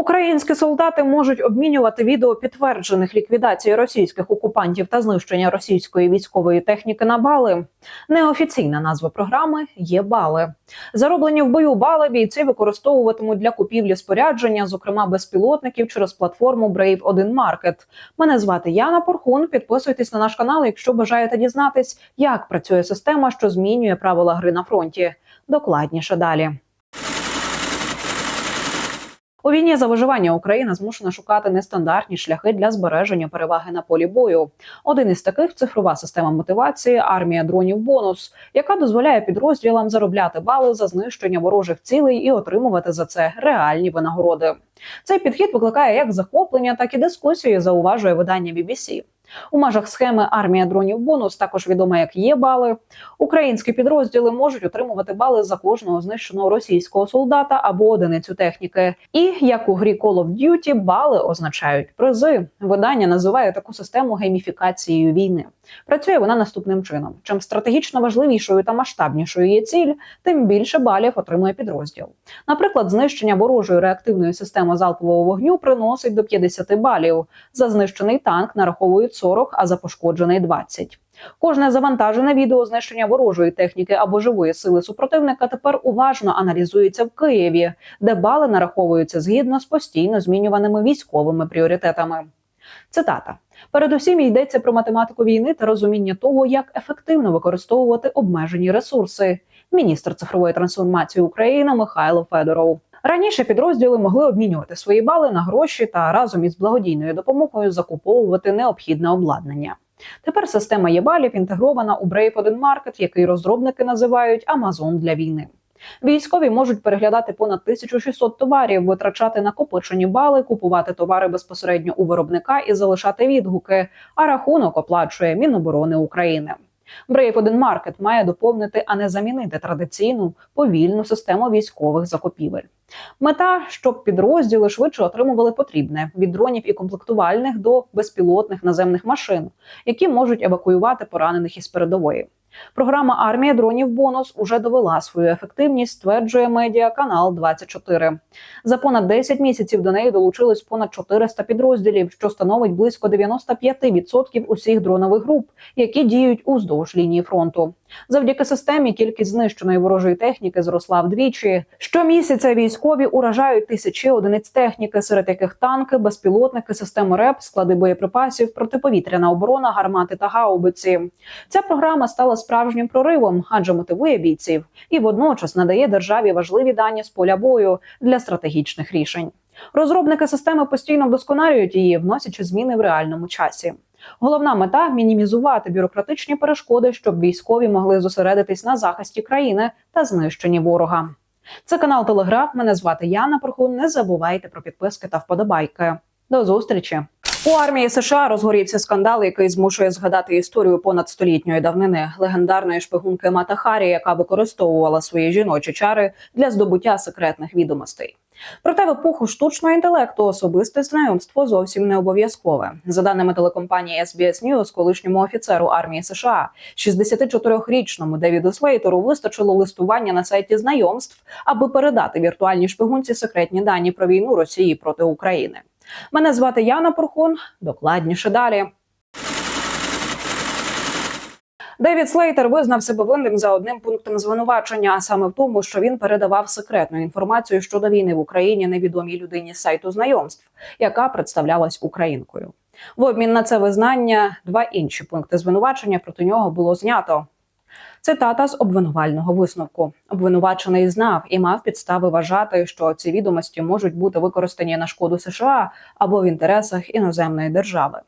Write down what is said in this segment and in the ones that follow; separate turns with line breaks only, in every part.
Українські солдати можуть обмінювати відео підтверджених ліквідацій російських окупантів та знищення російської військової техніки на бали. Неофіційна назва програми є бали. Зароблені в бою бали бійці використовуватимуть для купівлі спорядження, зокрема безпілотників, через платформу Brave 1 Market. Мене звати Яна Порхун. Підписуйтесь на наш канал, якщо бажаєте дізнатись, як працює система, що змінює правила гри на фронті. Докладніше далі. У війні за виживання Україна змушена шукати нестандартні шляхи для збереження переваги на полі бою. Один із таких цифрова система мотивації армія дронів бонус, яка дозволяє підрозділам заробляти бали за знищення ворожих цілей і отримувати за це реальні винагороди. Цей підхід викликає як захоплення, так і дискусії. Зауважує видання BBC. У межах схеми армія дронів бонус, також відома як є бали. Українські підрозділи можуть отримувати бали за кожного знищеного російського солдата або одиницю техніки. І як у грі Call of Duty, бали означають призи. Видання називає таку систему гейміфікацією війни. Працює вона наступним чином: чим стратегічно важливішою та масштабнішою є ціль, тим більше балів отримує підрозділ. Наприклад, знищення ворожої реактивної системи залпового вогню приносить до 50 балів. За знищений танк нараховують 40, а за пошкоджений 20. Кожне завантажене відео знищення ворожої техніки або живої сили супротивника тепер уважно аналізується в Києві, де бали нараховуються згідно з постійно змінюваними військовими пріоритетами. Цитата. Передусім йдеться про математику війни та розуміння того, як ефективно використовувати обмежені ресурси. Міністр цифрової трансформації України Михайло Федоров. Раніше підрозділи могли обмінювати свої бали на гроші та разом із благодійною допомогою закуповувати необхідне обладнання. Тепер система є-балів інтегрована у Brave 1 Market, який розробники називають Amazon для війни. Військові можуть переглядати понад 1600 товарів, витрачати накопичені бали, купувати товари безпосередньо у виробника і залишати відгуки. А рахунок оплачує Міноборони України. Brave 1 Market має доповнити, а не замінити традиційну повільну систему військових закупівель. Мета, щоб підрозділи швидше отримували потрібне від дронів і комплектувальних до безпілотних наземних машин, які можуть евакуювати поранених із передової. Програма армія дронів бонус уже довела свою ефективність, стверджує медіа канал 24 За понад 10 місяців до неї долучилось понад 400 підрозділів, що становить близько 95% усіх дронових груп, які діють уздовж лінії фронту. Завдяки системі кількість знищеної ворожої техніки зросла вдвічі. Щомісяця військові уражають тисячі одиниць техніки, серед яких танки, безпілотники, системи РЕП, склади боєприпасів, протиповітряна оборона, гармати та гаубиці. Ця програма стала справжнім проривом, адже мотивує бійців і водночас надає державі важливі дані з поля бою для стратегічних рішень. Розробники системи постійно вдосконалюють її, вносячи зміни в реальному часі. Головна мета мінімізувати бюрократичні перешкоди, щоб військові могли зосередитись на захисті країни та знищенні ворога. Це канал Телеграф. Мене звати Яна Порхун. Не забувайте про підписки та вподобайки. До зустрічі. У армії США розгорівся скандал, який змушує згадати історію понад столітньої давнини легендарної шпигунки Мата Харі, яка використовувала свої жіночі чари для здобуття секретних відомостей. Проте в епоху штучного інтелекту особисте знайомство зовсім не обов'язкове. За даними телекомпанії SBS News, колишньому офіцеру армії США, 64-річному Девіду Слейтеру вистачило листування на сайті знайомств, аби передати віртуальній шпигунці секретні дані про війну Росії проти України. Мене звати Яна Порхун. Докладніше далі. Девід Слейтер визнав себе винним за одним пунктом звинувачення, а саме в тому, що він передавав секретну інформацію щодо війни в Україні невідомій людині з сайту знайомств, яка представлялась українкою. В обмін на це визнання два інші пункти звинувачення проти нього було знято. Цитата з обвинувального висновку: обвинувачений знав і мав підстави вважати, що ці відомості можуть бути використані на шкоду США або в інтересах іноземної держави.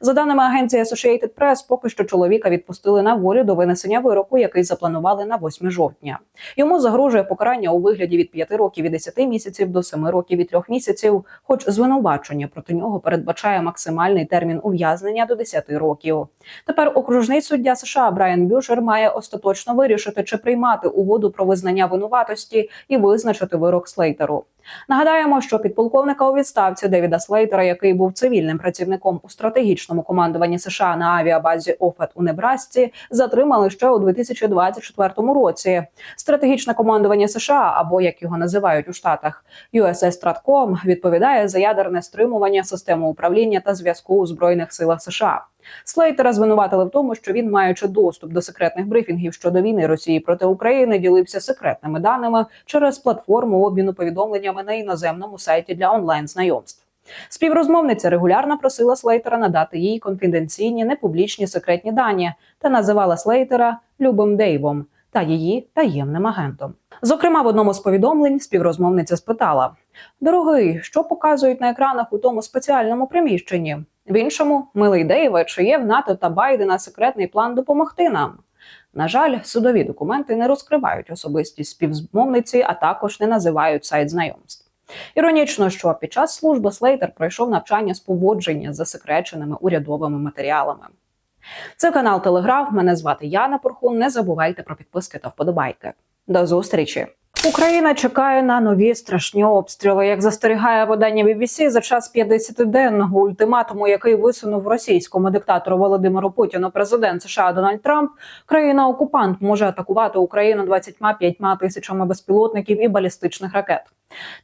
За даними агенції Associated Press, поки що чоловіка відпустили на волю до винесення вироку, який запланували на 8 жовтня. Йому загрожує покарання у вигляді від 5 років і 10 місяців до 7 років і 3 місяців. Хоч звинувачення проти нього передбачає максимальний термін ув'язнення до 10 років. Тепер окружний суддя США Брайан Бюшер має остаточно вирішити, чи приймати угоду про визнання винуватості і визначити вирок Слейтеру. Нагадаємо, що підполковника у відставці Девіда Слейтера, який був цивільним працівником у стратегічному командуванні США на авіабазі Офет у Небрасці, затримали ще у 2024 році. Стратегічне командування США, або як його називають у штатах USS Stratcom, відповідає за ядерне стримування системи управління та зв'язку у збройних силах США. Слейтера звинуватили в тому, що він, маючи доступ до секретних брифінгів щодо війни Росії проти України, ділився секретними даними через платформу обміну повідомленнями на іноземному сайті для онлайн знайомств. Співрозмовниця регулярно просила Слейтера надати їй конфіденційні непублічні секретні дані та називала Слейтера Любим Дейвом та її таємним агентом. Зокрема, в одному з повідомлень співрозмовниця спитала: Дорогий, що показують на екранах у тому спеціальному приміщенні? В іншому, милий Дейве, чи є в НАТО та Байдена секретний план допомогти нам? На жаль, судові документи не розкривають особистість співзмовниці, а також не називають сайт знайомств. Іронічно, що під час служби Слейтер пройшов навчання з поводження з засекреченими урядовими матеріалами. Це канал Телеграф. Мене звати Яна Порхун. Не забувайте про підписки та вподобайки. До зустрічі! Україна чекає на нові страшні обстріли. Як застерігає видання BBC, за час 50-денного ультиматуму, який висунув російському диктатору Володимиру Путіну президент США Дональд Трамп, країна-окупант може атакувати Україну 25 тисячами безпілотників і балістичних ракет.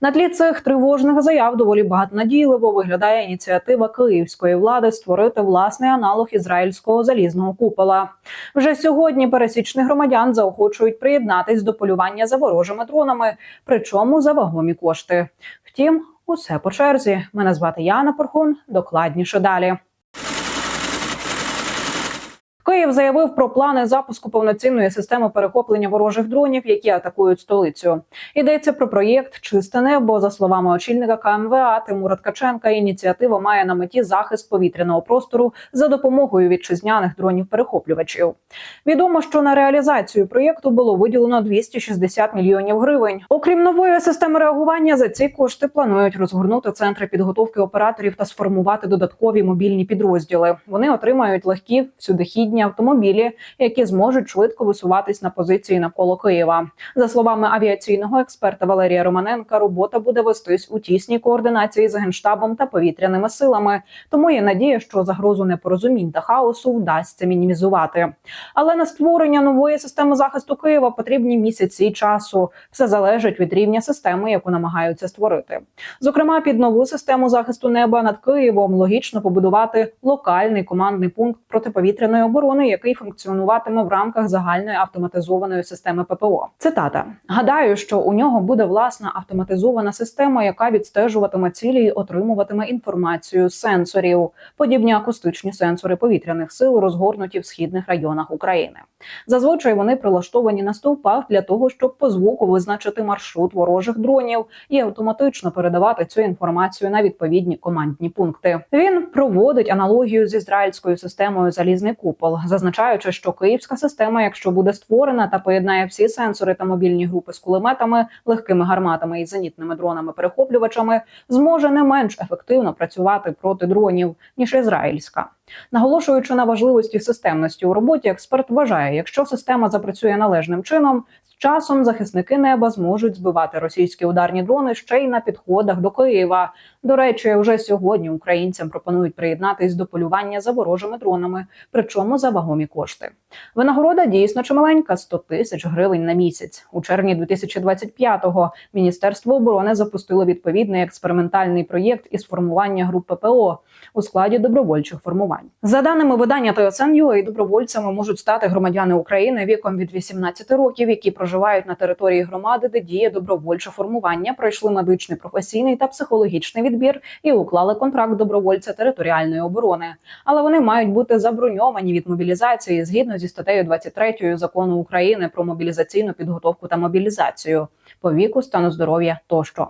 На тлі цих тривожних заяв доволі багатонадійливо виглядає ініціатива київської влади створити власний аналог ізраїльського залізного купола. Вже сьогодні пересічних громадян заохочують приєднатись до полювання за ворожими дронами, причому за вагомі кошти. Втім, усе по черзі. Мене звати Яна Порхун. Докладніше далі. Київ заявив про плани запуску повноцінної системи перехоплення ворожих дронів, які атакують столицю. Йдеться про проєкт Чисте небо. За словами очільника КМВА Тимура Ткаченка, ініціатива має на меті захист повітряного простору за допомогою вітчизняних дронів-перехоплювачів. Відомо, що на реалізацію проєкту було виділено 260 мільйонів гривень. Окрім нової системи реагування, за ці кошти планують розгорнути центри підготовки операторів та сформувати додаткові мобільні підрозділи. Вони отримають легкі всюдихідні автомобілі, які зможуть швидко висуватись на позиції навколо Києва. За словами авіаційного експерта Валерія Романенка, робота буде вестись у тісній координації з генштабом та повітряними силами. Тому є надія, що загрозу непорозумінь та хаосу вдасться мінімізувати. Але на створення нової системи захисту Києва потрібні місяці часу. Все залежить від рівня системи, яку намагаються створити. Зокрема, під нову систему захисту неба над Києвом логічно побудувати локальний командний пункт протиповітряної оборони, який функціонуватиме в рамках загальної автоматизованої системи ППО. Цитата: гадаю, що у нього буде власна автоматизована система, яка відстежуватиме цілі і отримуватиме інформацію з сенсорів, подібні акустичні сенсори повітряних сил, розгорнуті в східних районах України. Зазвичай вони прилаштовані на стовпах для того, щоб по звуку визначити маршрут ворожих дронів і автоматично передавати цю інформацію на відповідні командні пункти. Він проводить аналогію з ізраїльською системою залізний купол, зазначаючи, що київська система, якщо буде створена та поєднає всі сенсори та мобільні групи з кулеметами, легкими гарматами і зенітними дронами-перехоплювачами, зможе не менш ефективно працювати проти дронів ніж ізраїльська. Наголошуючи на важливості системності у роботі, експерт вважає, якщо система запрацює належним чином, з часом захисники неба зможуть збивати російські ударні дрони ще й на підходах до Києва. До речі, вже сьогодні українцям пропонують приєднатись до полювання за ворожими дронами, причому за вагомі кошти. Винагорода дійсно чималенька – 100 тисяч гривень на місяць. У червні 2025-го Міністерство оборони запустило відповідний експериментальний проєкт із формування груп ППО у складі добровольчих формувань. За даними видання ТСН.UA, добровольцями можуть стати громадяни України віком від 18 років, які проживають на території громади, де діє добровольче формування, пройшли медичний, професійний та психологічний відбір і уклали контракт добровольця територіальної оборони. Але вони мають бути заброньовані від мобілізації згідно зі статтею 23 закону України про мобілізаційну підготовку та мобілізацію по віку, стану здоров'я тощо.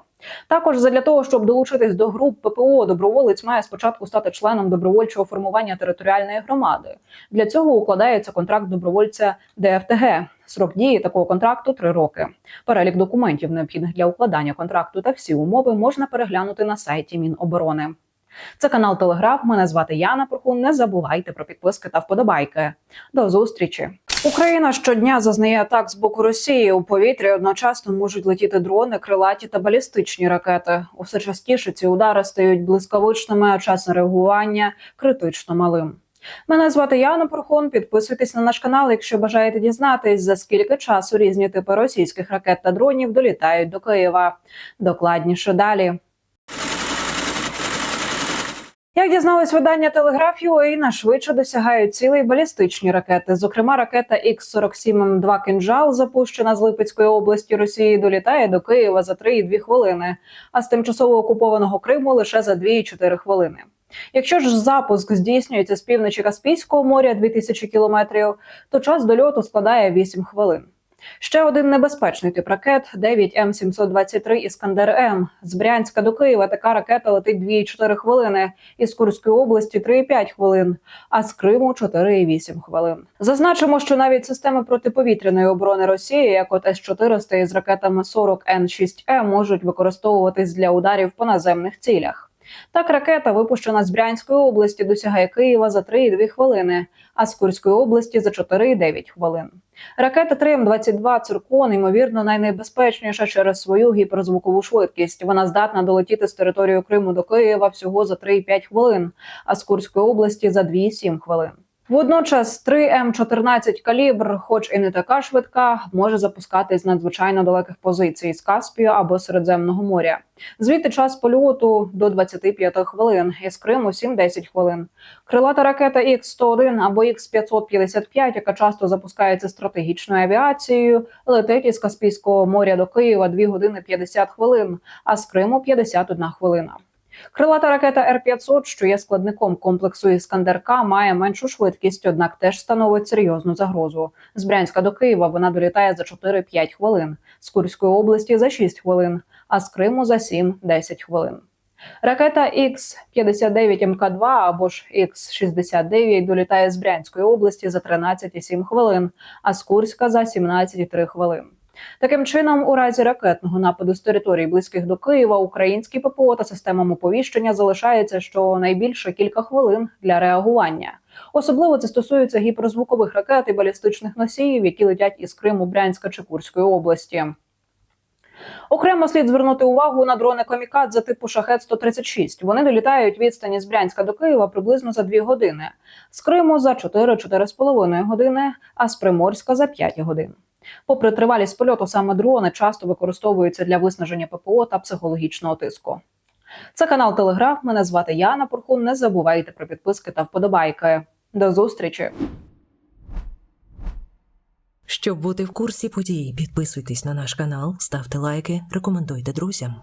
Також задля того, щоб долучитись до груп ППО, доброволець має спочатку стати членом добровольчого формування територіальної громади. Для цього укладається контракт добровольця ДФТГ. Срок дії такого контракту три роки. Перелік документів, необхідних для укладання контракту, та всі умови можна переглянути на сайті Міноборони. Це канал Телеграф. Мене звати Яна Порхун. Не забувайте про підписки та вподобайки. До зустрічі Україна щодня зазнає атак з боку Росії. У повітрі одночасно можуть летіти дрони, крилаті та балістичні ракети. Усе частіше ці удари стають блискавичними, а час реагування критично малим. Мене звати Яна Порхон. Підписуйтесь на наш канал, якщо бажаєте дізнатись, за скільки часу різні типи російських ракет та дронів долітають до Києва. Докладніше далі. Як дізнались видання Телеграф UA, нашвидше досягають цілей балістичні ракети. Зокрема, ракета Х-47М2 «Кинжал», запущена з Липецької області Росії, долітає до Києва за 3,2 хвилини, а з тимчасово окупованого Криму лише за 2,4 хвилини. Якщо ж запуск здійснюється з півночі Каспійського моря 2000 кілометрів, то час дольоту складає 8 хвилин. Ще один небезпечний тип ракет 9 М723 Іскандер М. З Брянська до Києва така ракета летить 2,4 хвилини, із Курської області 3,5 хвилин, а з Криму 4,8 хвилин. Зазначимо, що навіть системи протиповітряної оборони Росії, як от С-400 із ракетами 40 Н6Е, можуть використовуватись для ударів по наземних цілях. Так, ракета, випущена з Брянської області, досягає Києва за 3,2 хвилини, а з Курської області за 4,9 хвилин. Ракета 3М-22 «Циркон» ймовірно найнебезпечніша через свою гіперзвукову швидкість. Вона здатна долетіти з території Криму до Києва всього за 3,5 хвилин, а з Курської області за 2,7 хвилин. Водночас 3М14 калібр, хоч і не така швидка, може запускатись з надзвичайно далеких позицій з Каспію або Середземного моря. Звідти час польоту до 25 хвилин, із Криму 7-10 хвилин. Крилата ракета Х-101 або Х-555, яка часто запускається стратегічною авіацією, летить із Каспійського моря до Києва 2 години 50 хвилин, а з Криму 51 хвилина. Крилата ракета Р-500, що є складником комплексу Іскандер-К, має меншу швидкість, однак теж становить серйозну загрозу. З Брянська до Києва вона долітає за 4-5 хвилин, з Курської області за 6 хвилин, а з Криму за 7-10 хвилин. Ракета Х-59 МК-2 або ж Х-69 долітає з Брянської області за 13,7 хвилин, а з Курська за 17,3 хвилин. Таким чином, у разі ракетного нападу з територій близьких до Києва, українські ППО та системам оповіщення залишається щонайбільше кілька хвилин для реагування. Особливо це стосується гіперзвукових ракет і балістичних носіїв, які летять із Криму, Брянська чи Курської області. Окремо слід звернути увагу на дрони Комікадзе типу Шахет 136 Вони долітають відстані з Брянська до Києва приблизно за 2 години, з Криму за 4-4,5 години, а з Приморська за 5 годин. Попри тривалість польоту, саме дрони часто використовуються для виснаження ППО та психологічного тиску. Це канал Телеграф. Мене звати Яна Пурхун. Не забувайте про підписки та вподобайки. До зустрічі!
Щоб бути в курсі подій, підписуйтесь на наш канал, ставте лайки, рекомендуйте друзям.